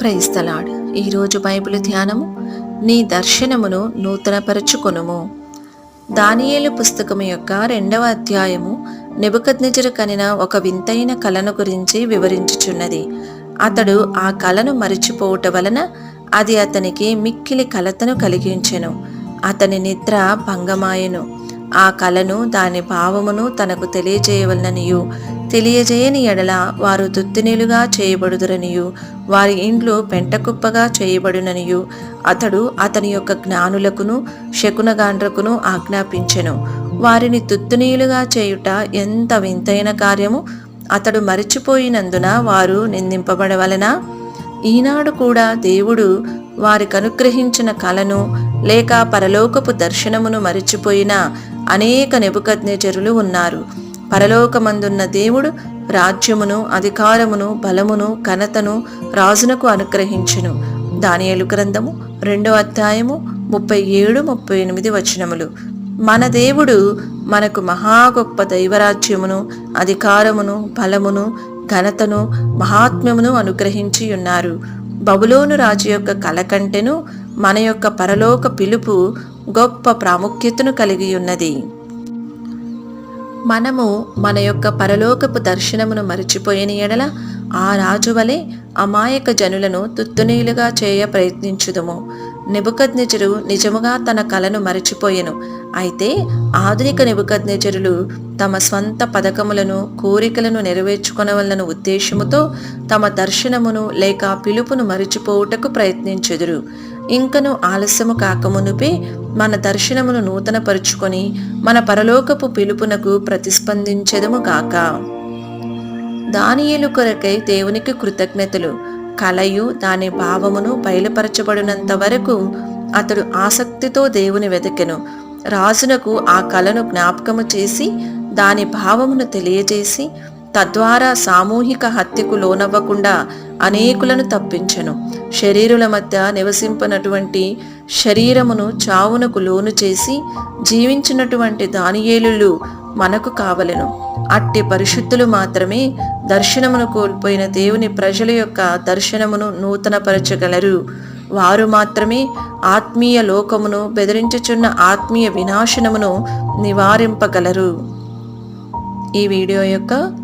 Praise the Lord ఈరోజు Bible ధ్యానము నీ దర్శనమును నూతనపరచుకొనుము. దానియేలు పుస్తకము యొక్క రెండవ అధ్యాయము నెబుకద్నెజరు కనిన ఒక వింతైన కలను గురించి వివరించుచున్నది. అతడు ఆ కలను మరిచిపోవుట వలన అది అతనికి మిక్కిలి కలతను కలిగించెను. అతని నిద్ర భంగమాయెను. ఆ కలను దాని భావమును తనకు తెలియజేయవలననియు. తెలియజేయని ఎడల వారు దుత్తినీలుగా చేయబడుదురనియు. వారి ఇండ్లు పెంటకుప్పగా చేయబడుననియు. అతడు అతని యొక్క జ్ఞానులకును శకునగాండ్రకును ఆజ్ఞాపించెను. వారిని తుత్తునీలుగా చేయుట ఎంత వింతైన కార్యము! అతడు మరిచిపోయినందున వారు నిందింపబడవలనా? ఈనాడు కూడా దేవుడు వారికి అనుగ్రహించిన కలను లేక పరలోకపు దర్శనమును మరిచిపోయిన అనేక నెబుకజ్ఞజరులు ఉన్నారు. పరలోకమందున్న దేవుడు రాజ్యమును అధికారమును బలమును ఘనతను రాజునకు అనుగ్రహించును. దానియేలు గ్రంథము రెండో అధ్యాయము ముప్పై ఏడు ముప్పై ఎనిమిది వచనములు. మన దేవుడు మనకు మహా గొప్ప దైవరాజ్యమును అధికారమును బలమును ఘనతను మహాత్మ్యమును అనుగ్రహించి ఉన్నారు. బబులోను రాజు యొక్క కల కంటెను మన యొక్క పరలోక పిలుపు గొప్ప ప్రాముఖ్యతను కలిగి ఉన్నది. మనము మన యొక్క పరలోకపు దర్శనమును మరిచిపోయిన ఎడల ఆ రాజు వలె అమాయక జనులను తుత్తునీలుగా చేయ ప్రయత్నించుదుము. నిబుకద్నిజరు నిజముగా తన కలను మరిచిపోయెను. అయితే ఆధునిక నిబుకద్నిజరులు తమ స్వంత పథకములను కోరికలను నెరవేర్చుకొనవలన ఉద్దేశముతో తమ దర్శనమును లేక పిలుపును మరిచిపోవుటకు ప్రయత్నించెదురు. ఇంకను ఆలస్యము కాకమునుపే మన దర్శనమును నూతనపరుచుకొని మన పరలోకపు పిలుపునకు ప్రతిస్పందించదము గాక. దానియేలు కొరకై దేవునికి కృతజ్ఞతలు. కలయు దాని భావమును బయలుపరచబడినంత వరకు అతడు ఆసక్తితో దేవుని వెదకెను. రాజునకు ఆ కళను జ్ఞాపకము చేసి దాని భావమును తెలియజేసి తద్వారా సామూహిక హత్యకు లోనవ్వకుండా అనేకులను తప్పించెను. శరీరుల మధ్య నివసింపనటువంటి శరీరమును చావునకు లోను చేసి జీవించినటువంటి దానియేలులు మనకు కావలెను. అట్టి పరిశుద్ధులు మాత్రమే దర్శనమును కోల్పోయిన దేవుని ప్రజల యొక్క దర్శనమును నూతనపరచగలరు. వారు మాత్రమే ఆత్మీయ లోకమును బెదిరించుచున్న ఆత్మీయ వినాశనమును నివారింపగలరు. ఈ వీడియో యొక్క